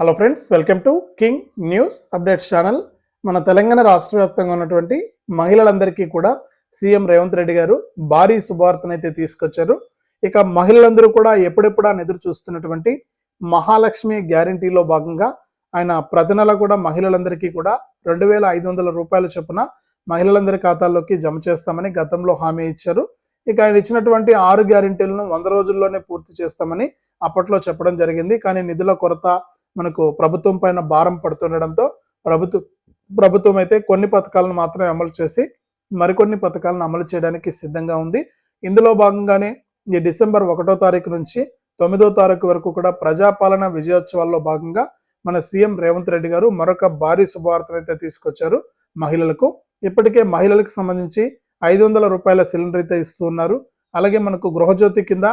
Hello friends welcome to king news updates channel మన తెలంగాణ రాష్ట్ర వ్యాప్తంగా ఉన్నటువంటి మహిళలందరికీ కూడా సీఎం రేవంత్ రెడ్డి గారు భారీ శుభార్తనైతే తీసుకొచ్చారు. ఇక మహిళలందరూ కూడా ఎప్పుడెప్పుడు ఎదురు చూస్తున్నటువంటి మహాలక్ష్మి గ్యారంటీలో భాగంగా ఆయన ప్రతి నెల కూడా మహిళలందరికీ కూడా రెండు వేల ఐదు వందల రూపాయల చొప్పున మహిళలందరి ఖాతాల్లోకి జమ చేస్తామని గతంలో హామీ ఇచ్చారు. ఇక ఆయన ఇచ్చినటువంటి ఆరు గ్యారంటీలను వంద రోజుల్లోనే పూర్తి చేస్తామని అప్పట్లో చెప్పడం జరిగింది. కానీ నిధుల కొరత మనకు ప్రభుత్వం పైన భారం పడుతుండడంతో ప్రభుత్వం ప్రభుత్వం అయితే కొన్ని పథకాలను మాత్రమే అమలు చేసి మరికొన్ని పథకాలను అమలు చేయడానికి సిద్ధంగా ఉంది. ఇందులో భాగంగానే ఈ డిసెంబర్ ఒకటో తారీఖు నుంచి తొమ్మిదో తారీఖు వరకు కూడా ప్రజాపాలన విజయోత్సవాల్లో భాగంగా మన సీఎం రేవంత్ రెడ్డి గారు మరొక భారీ శుభవార్తను అయితే తీసుకొచ్చారు మహిళలకు. ఇప్పటికే మహిళలకు సంబంధించి ఐదు వందల రూపాయల సిలిండర్ అయితే ఇస్తున్నారు అలాగే మనకు గృహజ్యోతి కింద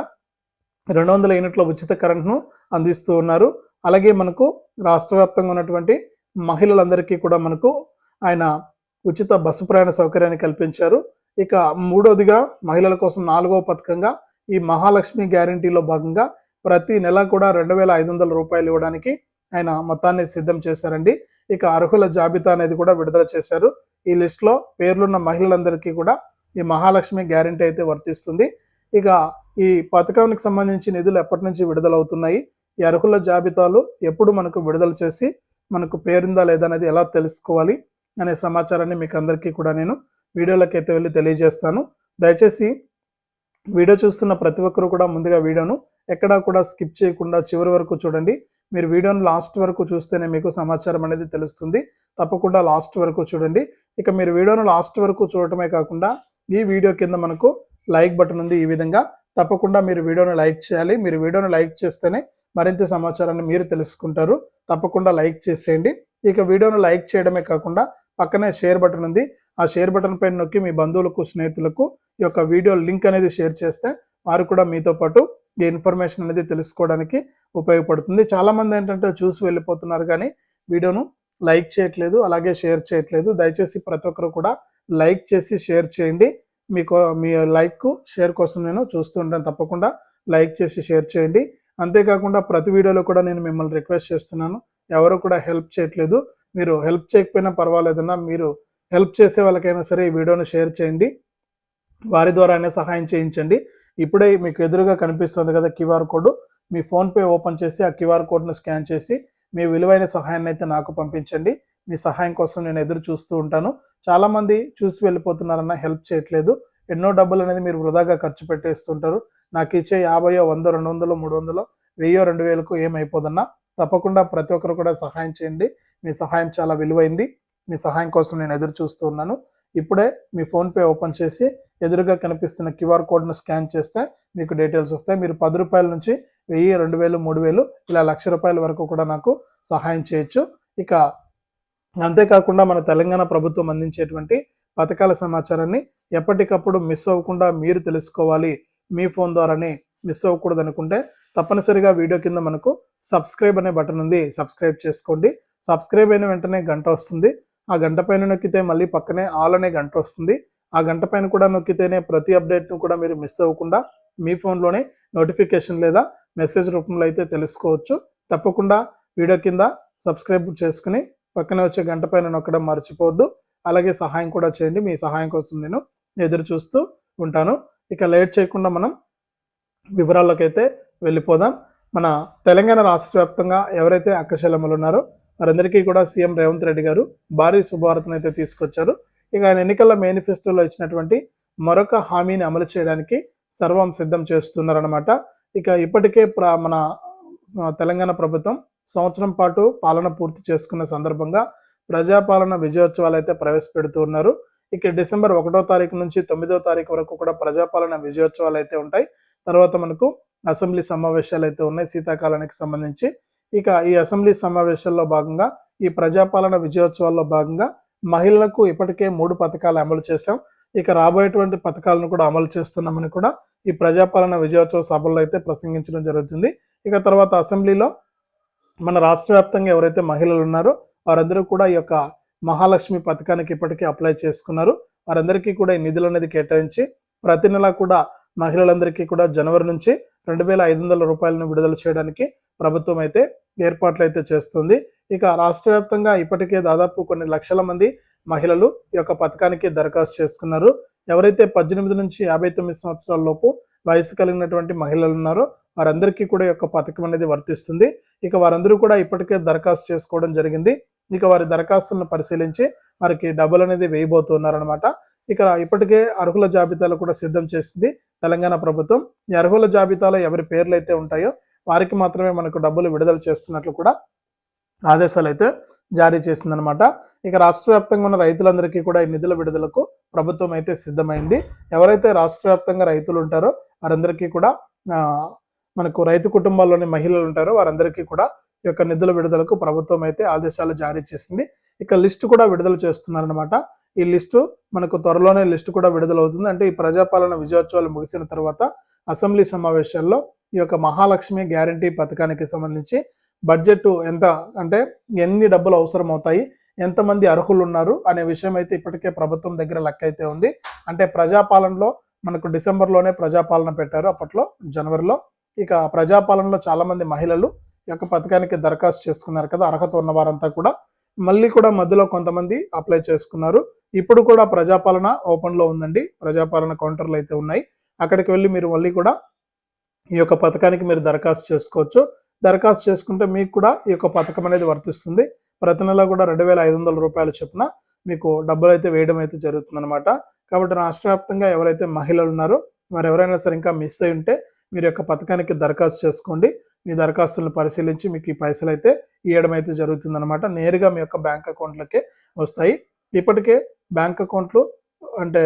రెండు వందల యూనిట్ల ఉచిత కరెంట్ను అందిస్తూ ఉన్నారు. అలాగే మనకు రాష్ట్ర వ్యాప్తంగా ఉన్నటువంటి మహిళలందరికీ కూడా మనకు ఆయన ఉచిత బస్సు ప్రయాణ సౌకర్యాన్ని కల్పించారు. ఇక మూడోదిగా మహిళల కోసం నాలుగో పథకంగా ఈ మహాలక్ష్మి గ్యారంటీలో భాగంగా ప్రతి నెల కూడా రెండు వేల ఐదు వందల రూపాయలు ఇవ్వడానికి ఆయన మొత్తాన్ని సిద్ధం చేశారండి. ఇక అర్హుల జాబితా అనేది కూడా విడుదల చేశారు. ఈ లిస్ట్లో పేర్లున్న మహిళలందరికీ కూడా ఈ మహాలక్ష్మి గ్యారంటీ అయితే వర్తిస్తుంది. ఇక ఈ పథకానికి సంబంధించి నిధులు ఎప్పటి నుంచి విడుదలవుతున్నాయి? ఈ అర్హుల జాబితాలు ఎప్పుడు మనకు విడుదల చేసి మనకు పేరుందా లేదా అనేది ఎలా తెలుసుకోవాలి అనే సమాచారాన్ని మీకు అందరికీ కూడా నేను వీడియోలోకి అయితే వెళ్ళి తెలియజేస్తాను. దయచేసి వీడియో చూస్తున్న ప్రతి ఒక్కరు కూడా ముందుగా వీడియోను ఎక్కడా కూడా స్కిప్ చేయకుండా చివరి వరకు చూడండి. మీరు వీడియోను లాస్ట్ వరకు చూస్తేనే మీకు సమాచారం అనేది తెలుస్తుంది. తప్పకుండా లాస్ట్ వరకు చూడండి. ఇక మీరు వీడియోను లాస్ట్ వరకు చూడటమే కాకుండా ఈ వీడియో కింద మనకు లైక్ బటన్ ఉంది ఈ విధంగా తప్పకుండా మీరు వీడియోను లైక్ చేయాలి. మీరు వీడియోను లైక్ చేస్తేనే మరింత సమాచారాన్ని మీరు తెలుసుకుంటారు. తప్పకుండా లైక్ చేసేయండి. ఇక వీడియోను లైక్ చేయడమే కాకుండా పక్కనే షేర్ బటన్ ఉంది. ఆ షేర్ బటన్ పైన నొక్కి మీ బంధువులకు స్నేహితులకు ఈ యొక్క వీడియో లింక్ అనేది షేర్ చేస్తే వారు కూడా మీతో పాటు ఈ ఇన్ఫర్మేషన్ అనేది తెలుసుకోవడానికి ఉపయోగపడుతుంది. చాలామంది ఏంటంటే చూసి వెళ్ళిపోతున్నారు కానీ వీడియోను లైక్ చేయట్లేదు అలాగే షేర్ చేయట్లేదు. దయచేసి ప్రతి ఒక్కరు కూడా లైక్ చేసి షేర్ చేయండి. మీకు మీ లైక్ షేర్ కోసం నేను చూస్తుంటాను తప్పకుండా లైక్ చేసి షేర్ చేయండి. అంతేకాకుండా ప్రతి వీడియోలో కూడా నేను మిమ్మల్ని రిక్వెస్ట్ చేస్తున్నాను. ఎవరు కూడా హెల్ప్ చేయట్లేదు. మీరు హెల్ప్ చేయకపోయినా పర్వాలేదన్నా మీరు హెల్ప్ చేసే వాళ్ళకైనా సరే ఈ వీడియోను షేర్ చేయండి. వారి ద్వారానే సహాయం చేయించండి. ఇప్పుడే మీకు ఎదురుగా కనిపిస్తుంది కదా క్యూఆర్ కోడ్. మీ ఫోన్పే ఓపెన్ చేసి ఆ క్యూఆర్ కోడ్ను స్కాన్ చేసి మీ విలువైన సహాయాన్ని అయితే నాకు పంపించండి. మీ సహాయం కోసం నేను ఎదురు చూస్తూ ఉంటాను. చాలామంది చూసి వెళ్ళిపోతున్నారన్న హెల్ప్ చేయట్లేదు. ఎన్నో డబ్బులు అనేది మీరు వృధాగా ఖర్చు పెట్టేస్తుంటారు. నాకు ఇచ్చే యాభయో వంద రెండు వందలు మూడు వందలు వెయ్యో రెండు వేలకు ఏమైపోదన్నా తప్పకుండా ప్రతి ఒక్కరు కూడా సహాయం చేయండి. మీ సహాయం చాలా విలువైంది. మీ సహాయం కోసం నేను ఎదురు చూస్తూ ఉన్నాను. ఇప్పుడే మీ ఫోన్పే ఓపెన్ చేసి ఎదురుగా కనిపిస్తున్న క్యూఆర్ కోడ్ను స్కాన్ చేస్తే మీకు డీటెయిల్స్ వస్తాయి. మీరు పది రూపాయల నుంచి వెయ్యి రెండు వేలు మూడు వేలు ఇలా లక్ష రూపాయల వరకు కూడా నాకు సహాయం చేయొచ్చు. ఇక అంతేకాకుండా మన తెలంగాణ ప్రభుత్వం అందించేటువంటి పథకాల సమాచారాన్ని ఎప్పటికప్పుడు మిస్ అవ్వకుండా మీరు తెలుసుకోవాలి. మీ ఫోన్ ద్వారానే మిస్ అవ్వకూడదు అనుకుంటే తప్పనిసరిగా వీడియో కింద మనకు సబ్స్క్రైబ్ అనే బటన్ ఉంది. సబ్స్క్రైబ్ చేసుకోండి. సబ్స్క్రైబ్ అయిన వెంటనే గంట వస్తుంది. ఆ గంట పైన నొక్కితే మళ్ళీ పక్కనే ఆల్ అనే గంట వస్తుంది. ఆ గంట పైన కూడా నొక్కితేనే ప్రతి అప్డేట్ను కూడా మీరు మిస్ అవ్వకుండా మీ ఫోన్లోనే నోటిఫికేషన్ లేదా మెసేజ్ రూపంలో అయితే తెలుసుకోవచ్చు. తప్పకుండా వీడియో కింద సబ్స్క్రైబ్ చేసుకుని పక్కనే వచ్చే గంట పైన నొక్కడం మర్చిపోవద్దు. అలాగే సహాయం కూడా చేయండి. మీ సహాయం కోసం నేను ఎదురు చూస్తూ ఉంటాను. ఇక లేట్ చేయకుండా మనం వివరాల్లోకి అయితే వెళ్ళిపోదాం. మన తెలంగాణ రాష్ట్ర వ్యాప్తంగా ఎవరైతే అక్కశలములు ఉన్నారో వారందరికీ కూడా సీఎం రేవంత్ రెడ్డి గారు భారీ శుభవార్తను అయితే తీసుకొచ్చారు. ఇక ఆయన ఎన్నికల మేనిఫెస్టోలో ఇచ్చినటువంటి మరొక హామీని అమలు చేయడానికి సర్వం సిద్ధం చేస్తున్నారనమాట ఇక ఇప్పటికే మన తెలంగాణ ప్రభుత్వం సంవత్సరం పాటు పాలన పూర్తి చేసుకున్న సందర్భంగా ప్రజాపాలన విజయోత్సవాలు అయితే ప్రవేశపెడుతూ ఉన్నారు. ఇక డిసెంబర్ ఒకటో తారీఖు నుంచి తొమ్మిదో తారీఖు వరకు కూడా ప్రజాపాలన విజయోత్సవాలు అయితే ఉంటాయి. తర్వాత మనకు అసెంబ్లీ సమావేశాలు అయితే ఉన్నాయి శీతాకాలానికి సంబంధించి. ఇక ఈ అసెంబ్లీ సమావేశాల్లో భాగంగా ఈ ప్రజాపాలన విజయోత్సవాల్లో భాగంగా మహిళలకు ఇప్పటికే మూడు పథకాలు అమలు చేశాం. ఇక రాబోయేటువంటి పథకాలను కూడా అమలు చేస్తున్నామని కూడా ఈ ప్రజాపాలన విజయోత్సవ సభల్లో అయితే ప్రసంగించడం జరుగుతుంది. ఇక తర్వాత అసెంబ్లీలో మన రాష్ట్ర వ్యాప్తంగా ఎవరైతే మహిళలు ఉన్నారో వారందరూ కూడా ఈ యొక్క మహాలక్ష్మి పథకానికి ఇప్పటికే అప్లై చేసుకున్నారు. వారందరికీ కూడా ఈ నిధులు అనేది కేటాయించి ప్రతి నెల కూడా మహిళలందరికీ కూడా జనవరి నుంచి రెండు వేల ఐదు వందల రూపాయలను విడుదల చేయడానికి ప్రభుత్వం అయితే ఏర్పాట్లు అయితే చేస్తుంది. ఇక రాష్ట్ర వ్యాప్తంగా ఇప్పటికే దాదాపు కొన్ని లక్షల మంది మహిళలు ఈ యొక్క పథకానికి దరఖాస్తు చేసుకున్నారు. ఎవరైతే పద్దెనిమిది నుంచి యాభై తొమ్మిది సంవత్సరాల లోపు వయసు కలిగినటువంటి మహిళలు ఉన్నారో వారందరికీ కూడా ఈ యొక్క పథకం అనేది వర్తిస్తుంది. ఇక వారందరూ కూడా ఇప్పటికే దరఖాస్తు చేసుకోవడం జరిగింది. ఇక వారి దరఖాస్తులను పరిశీలించి వారికి డబ్బులు అనేది వేయబోతున్నారనమాట ఇక ఇప్పటికే అర్హుల జాబితాలు కూడా సిద్ధం చేసింది తెలంగాణ ప్రభుత్వం. ఈ అర్హుల జాబితాలో ఎవరి పేర్లు అయితే ఉంటాయో వారికి మాత్రమే మనకు డబ్బులు విడుదల చేస్తున్నట్లు కూడా ఆదేశాలు అయితే జారీ చేసిందనమాట ఇక రాష్ట్ర వ్యాప్తంగా ఉన్న రైతులందరికీ కూడా ఈ నిధుల విడుదలకు ప్రభుత్వం అయితే సిద్ధమైంది. ఎవరైతే రాష్ట్ర వ్యాప్తంగా రైతులు ఉంటారో వారందరికీ కూడా మనకు రైతు కుటుంబాల్లోని మహిళలు ఉంటారో వారందరికీ కూడా యొక్క నిధుల విడుదలకు ప్రభుత్వం అయితే ఆదేశాలు జారీ చేసింది. ఇక లిస్టు కూడా విడుదల చేస్తున్నారనమాట ఈ లిస్టు మనకు త్వరలోనే లిస్టు కూడా విడుదలవుతుంది. అంటే ఈ ప్రజాపాలన విజయోత్సవాలు ముగిసిన తర్వాత అసెంబ్లీ సమావేశాల్లో ఈ యొక్క మహాలక్ష్మి గ్యారంటీ పథకానికి సంబంధించి బడ్జెట్ ఎంత అంటే ఎన్ని డబ్బులు అవసరం అవుతాయి ఎంతమంది అర్హులు ఉన్నారు అనే విషయం అయితే ఇప్పటికే ప్రభుత్వం దగ్గర లెక్క అయితే ఉంది. అంటే ప్రజాపాలనలో మనకు డిసెంబర్లోనే ప్రజాపాలన పెట్టారు. అప్పట్లో జనవరిలో ఇక ప్రజాపాలనలో చాలామంది మహిళలు యొక్క పథకానికి దరఖాస్తు చేసుకున్నారు కదా అర్హత ఉన్న వారంతా కూడా మళ్ళీ కూడా మధ్యలో కొంతమంది అప్లై చేసుకున్నారు. ఇప్పుడు కూడా ప్రజాపాలన ఓపెన్లో ఉందండి. ప్రజాపాలన కౌంటర్లు అయితే ఉన్నాయి. అక్కడికి వెళ్ళి మీరు మళ్ళీ కూడా ఈ యొక్క పథకానికి మీరు దరఖాస్తు చేసుకోవచ్చు. దరఖాస్తు చేసుకుంటే మీకు కూడా ఈ యొక్క పథకం అనేది వర్తిస్తుంది. ప్రతి నెల కూడా రెండు వేల ఐదు వందల రూపాయల చొప్పున మీకు డబ్బులు అయితే వేయడం అయితే జరుగుతుంది అనమాట కాబట్టి రాష్ట్ర వ్యాప్తంగా ఎవరైతే మహిళలు ఉన్నారో మరి ఎవరైనా సరే ఇంకా మిస్ అయి ఉంటే మీరు యొక్క పథకానికి దరఖాస్తు చేసుకోండి. మీ దరఖాస్తులను పరిశీలించి మీకు ఈ పైసలు అయితే ఇవ్వడం అయితే జరుగుతుందనమాట నేరుగా మీ యొక్క బ్యాంక్ అకౌంట్లకే వస్తాయి. ఇప్పటికే బ్యాంక్ అకౌంట్లు అంటే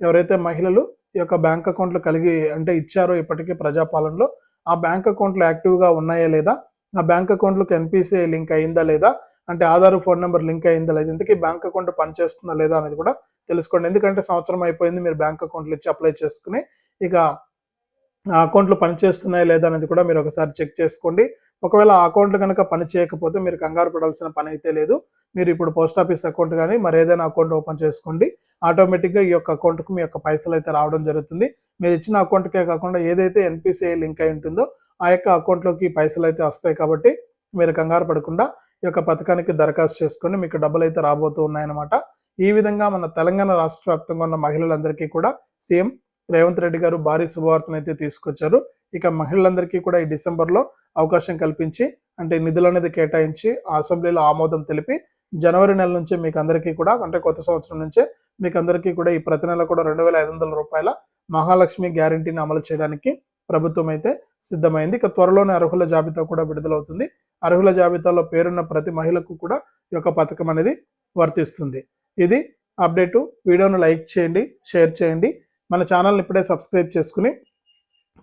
ఎవరైతే మహిళలు ఈ యొక్క బ్యాంక్ అకౌంట్లు కలిగి అంటే ఇచ్చారో ఇప్పటికే ప్రజాపాలనలో ఆ బ్యాంక్ అకౌంట్లు యాక్టివ్గా ఉన్నాయా లేదా? ఆ బ్యాంక్ అకౌంట్లకు ఎన్పిసిఐ లింక్ అయిందా లేదా? అంటే ఆధార్ ఫోన్ నెంబర్ లింక్ అయిందా లేదా? ఇంతకీ బ్యాంక్ అకౌంట్ పనిచేస్తుందా లేదా అనేది కూడా తెలుసుకోండి. ఎందుకంటే సంవత్సరం అయిపోయింది మీరు బ్యాంక్ అకౌంట్లు ఇచ్చి అప్లై చేసుకుని ఇక ఆ అకౌంట్లు పనిచేస్తున్నాయా లేదా అనేది కూడా మీరు ఒకసారి చెక్ చేసుకోండి. ఒకవేళ ఆ అకౌంట్లు కనుక పని చేయకపోతే మీరు కంగారు పడాల్సిన పని అయితే లేదు. మీరు ఇప్పుడు పోస్ట్ ఆఫీస్ అకౌంట్ కానీ మరి ఏదైనా అకౌంట్ ఓపెన్ చేసుకోండి. ఆటోమేటిక్గా ఈ యొక్క అకౌంట్కు మీ యొక్క పైసలు అయితే రావడం జరుగుతుంది. మీరు ఇచ్చిన అకౌంట్కే కాకుండా ఏదైతే ఎన్పిసిఐ లింక్ అయి ఉంటుందో ఆ యొక్క అకౌంట్లోకి పైసలు అయితే వస్తాయి కాబట్టి మీరు కంగారు పడకుండా ఈ యొక్క పథకానికి దరఖాస్తు చేసుకొని మీకు డబ్బులు అయితే రాబోతూ ఉన్నాయన్నమాట. ఈ విధంగా మన తెలంగాణ రాష్ట్ర వ్యాప్తంగా ఉన్న మహిళలందరికీ కూడా సీఎం రేవంత్ రెడ్డి గారు భారీ శుభవార్తను అయితే తీసుకొచ్చారు. ఇక మహిళలందరికీ కూడా ఈ డిసెంబర్లో అవకాశం కల్పించి అంటే నిధులు అనేది కేటాయించి అసెంబ్లీలో ఆమోదం తెలిపి జనవరి నెల నుంచి మీకు అందరికీ కూడా అంటే కొత్త సంవత్సరం నుంచే మీకు అందరికీ కూడా ఈ ప్రతి నెల కూడా రెండు వేల ఐదు వందల రూపాయల మహాలక్ష్మి గ్యారంటీని అమలు చేయడానికి ప్రభుత్వం అయితే సిద్ధమైంది. ఇక త్వరలోనే అర్హుల జాబితా కూడా విడుదలవుతుంది. అర్హుల జాబితాలో పేరున్న ప్రతి మహిళకు కూడా ఈ యొక్క పథకం అనేది వర్తిస్తుంది. ఇది అప్డేటు. వీడియోను లైక్ చేయండి షేర్ చేయండి. మన ఛానల్ని ఇప్పుడే సబ్స్క్రైబ్ చేసుకుని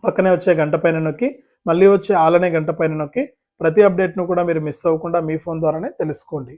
పక్కనే వచ్చే గంట పైన నొక్కి మళ్ళీ వచ్చే ఆలనే గంట పైన నొక్కి ప్రతి అప్డేట్ను కూడా మీరు మిస్ అవ్వకుండా మీ ఫోన్ ద్వారానే తెలుసుకోండి.